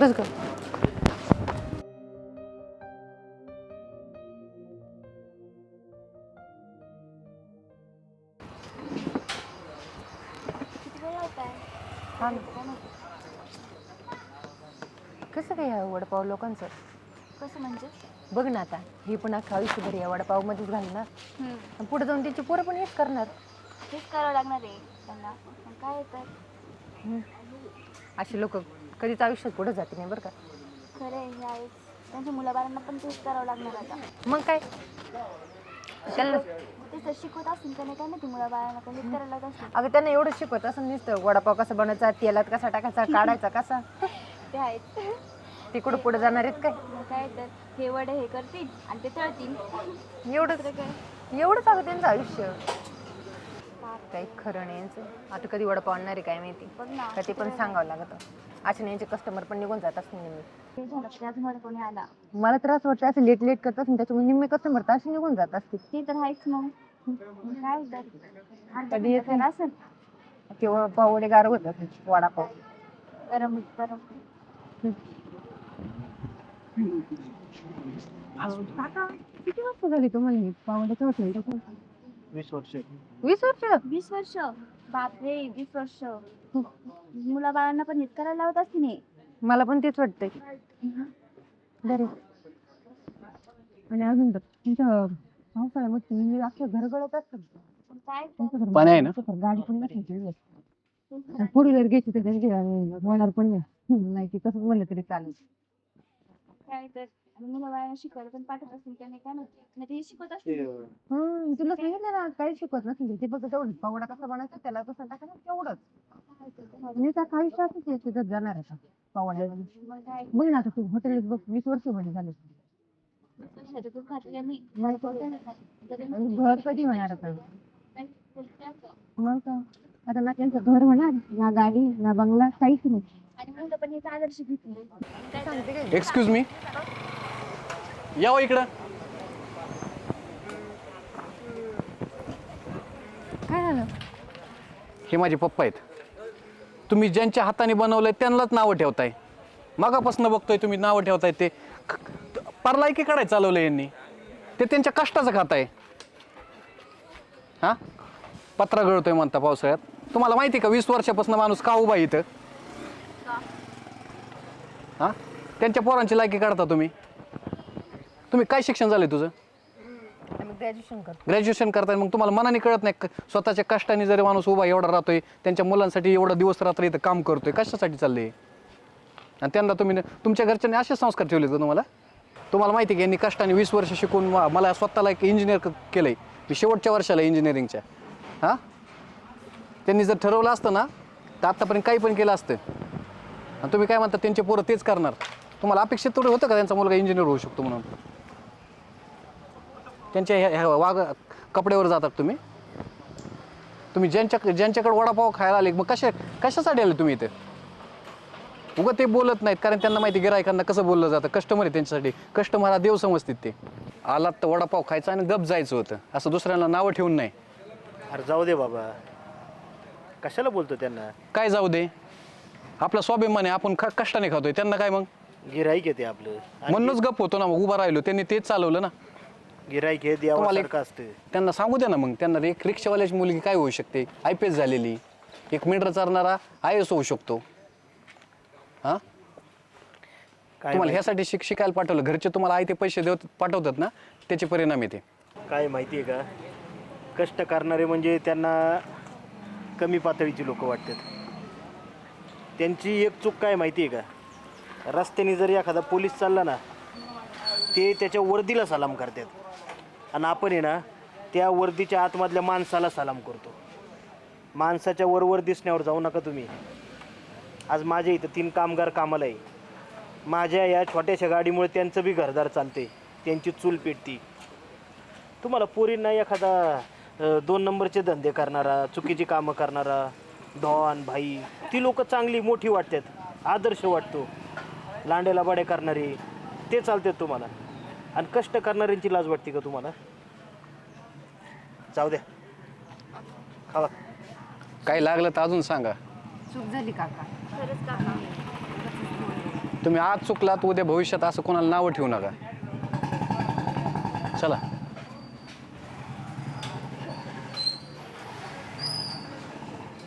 बस बस हा ना. कसं काय ह्या वडापाव लोकांचं? कसं म्हणजे? बघ ना आता हे पण अख्खा आयुष्यभर या वडापावमध्येच घालणार हम्म. आणि पुढे जाऊन त्यांची पोरं पण हेच करणार. तेच करावं लागणार आहे त्यांना. पण काय तर. हम्म. अशी लोक कधीच आयुष्यात पुढे जाते नाही बरं का. खरं आहे हे आहेच. त्यांच्या मुलाबाळांना पण तेच करावं लागणार आता. मग काय? त्यांना ते जर शिकवत असेल नाही काय माहिती करायला लागत असेल. अगं त्यांना एवढं शिकवत असं नुसतं. वडापाव कसा बनवायचा तेलात कसा टाकायचा काढायचा कसा? ते आहेत. ते कुठं पुढे जाणार आहेत काय? मग काय तर हे वडे हे करतील आणि ते तळतील. एवढंच दुसरं काय? एवढंच अगं त्यांचं आयुष्य. काही खरं नाही यांचं. आता कधी वडापाव आणणार आहे काय माहिती? बघ ना का ते पण सांगावं लागतं. अशा यांचे कस्टमर पण निघून जात असतील नेहमी कोणी आला? मला तर असं वाटतं असं लेट लेट करत असेल त्याच्यामुळे निम्मे कस्टमर तर असे निघून जात असतील ते तर आहेच मग काय अर्धा कधी येते? तर असेल. किंवा पावडे गार होत असेल वडापाव गरम गरम काका किती वाजता झाली तुम्हाला हे पावड्याचं होतं वीस वर्ष. वीस वर्ष? वीस वर्ष? बापरे वीस वर्ष. मुलाबाळांना पण हेच करायला लावत असते नाही. मला पण तेच वाटतंय. बरे. आणि अजून तर तुमच्या पावसाळ्यामध्ये तुम्ही अख्खं घर गळत असतं पण काय तर. तुमचं घर पाणी आहे ना? तुमचं घर गाडी पण नसेल फोर व्हीलर घ्यायची तर त्यांची होणार पण नाही. नाही की कसं म्हणलं तरी चालेल. काय तर. आणि मुलाबाळांना शिकवायला पण पाठवत असतील त्याने काय माहिती. नाही ते शिकवत असतील. हं, तुला सांगितलं ना काही शिकवत नसेल ते. फक्त तेवढंच. पावडा कसा बनायचा त्याला कसं टाकायचं तेवढंच. मी त्या काही आहे तिथं जाणार आता. पावड्या मग काय बघ ना आता तू हॉटेल बघ वीस वर्षमध्ये झाले. घर कधी होणार आता? मग काय? आता ना त्यांचं घर होणार ना गाडी ना बंगला काहीच नाही. एक्सक्यूज मी या हो इकडं. काय झालं? हे माझे पप्पा आहेत. तुम्ही ज्यांच्या हाताने आहे त्यांनाच नावं ठेवताय. मागापासून बघतोय तुम्ही नावं ठेवताय ते. परलायकी काढाय चालवलं यांनी. ते त्यांच्या कष्टाचं खातं आहे. हां? पत्रा गळतोय म्हणता पावसाळ्यात. तुम्हाला माहिती आहे का वीस वर्षापासून माणूस का उभा इथं? हां? त्यांच्या पोरांची लायकी काढता तुम्ही. तुम्ही काय शिक्षण झालं तुझं? ग्रॅज्युएशन करतो. ग्रॅज्युएशन करताय मग तुम्हाला मनाने कळत नाही क- स्वतःच्या कष्टाने जरी माणूस उभा एवढा राहतोय त्यांच्या मुलांसाठी एवढा दिवस रात्र इथं काम करतोय कशासाठी चाललंय? आणि त्यांना तुम्ही तुमच्या घरच्यांनी असे संस्कार ठेवले का तुम्हाला? तुम्हाला माहिती आहे की यांनी कष्टाने वीस वर्ष शिकून म- मला स्वतःला एक इंजिनियर केलंय. मी शेवटच्या वर्षाला इंजिनिअरिंगच्या हां? त्यांनी जर ठरवलं असतं ना तर आत्तापर्यंत काही पण केलं असतं. आणि तुम्ही काय म्हणता त्यांचे पोरं तेच करणार. तुम्हाला अपेक्षित थोडं होतं का त्यांचा मुलगा इंजिनियर होऊ शकतो म्हणून? त्यांच्या ह्या ह्या वाग कपड्यावर जातात तुम्ही? तुम्ही ज्यांच्या ज्यांच्याकडे वडापाव खायला आले मग कशा कशासाठी आले तुम्ही इथे? उगं ते बोलत नाहीत कारण त्यांना माहिती गिरायकांना कसं बोललं जातं कस्टमर आहे त्यांच्यासाठी. कस्टमर हा देव समजतात ते. आलात तर वडापाव खायचा आणि गप जायचं होतं. असं दुसऱ्यांना नावं ठेवून नाही. अरे जाऊ दे बाबा. कशाला बोलतो त्यांना? काय जाऊ दे? आपला स्वाभिमान आहे आपण ख कष्टाने खातोय. त्यांना काय मग? गिराईक येते आपलं. आणि म्हणूनच गप होतो ना मग उभा राहिलो. त्यांनी तेच चालवलं ना. गिराईक हे देवासारखं असतं त्यांना सांगू द्या ना मग. त्यांना एक रिक्षावाल्याची मुलगी काय होऊ शकते? आय पी एस झालेली. एक मीटर चालणारा आय एस होऊ शकतो. हां? काय तुम्हाला माहिती- ह्यासाठी शिक शिकायला पाठवलं. घरचे तुम्हाला आय ते पैसे देत पाठवतात ना? त्याचे परिणाम येते. काय माहिती आहे का? कष्ट करणारे म्हणजे त्यांना कमी पातळीची लोक वाटतात. त्यांची एक चूक काय माहिती आहे का? रस्त्याने जर एखादा पोलीस चालला ना ते त्याच्या वर्दीला सलाम करतात. आणि आपण आहे ना त्या वर्दीच्या आतमधल्या माणसाला सलाम करतो. माणसाच्या वरवर दिसण्यावर जाऊ नका तुम्ही. आज माझ्या इथं तीन कामगार कामाला आहे. माझ्या या छोट्याशा गाडीमुळे त्यांचं बी घरदार चालते त्यांची चूल पेटती. तुम्हाला पोरींना एखादा दोन नंबरचे धंदे करणारा चुकीची कामं करणारा डॉन भाई ती लोक चांगली मोठी वाटतात आदर्श वाटतो. लांडेला बडे करणारी ते चालतात तुम्हाला. आणि कष्ट करणाऱ्यांची लाज वाटते का तुम्हाला? जाऊ द्या. खावा. काही लागलं तर अजून सांगा. चूक झाली काका. खरंच काका. तुम्ही आज चुकलात उद्या भविष्यात असं कोणाला नावं ठेवू नका. चला.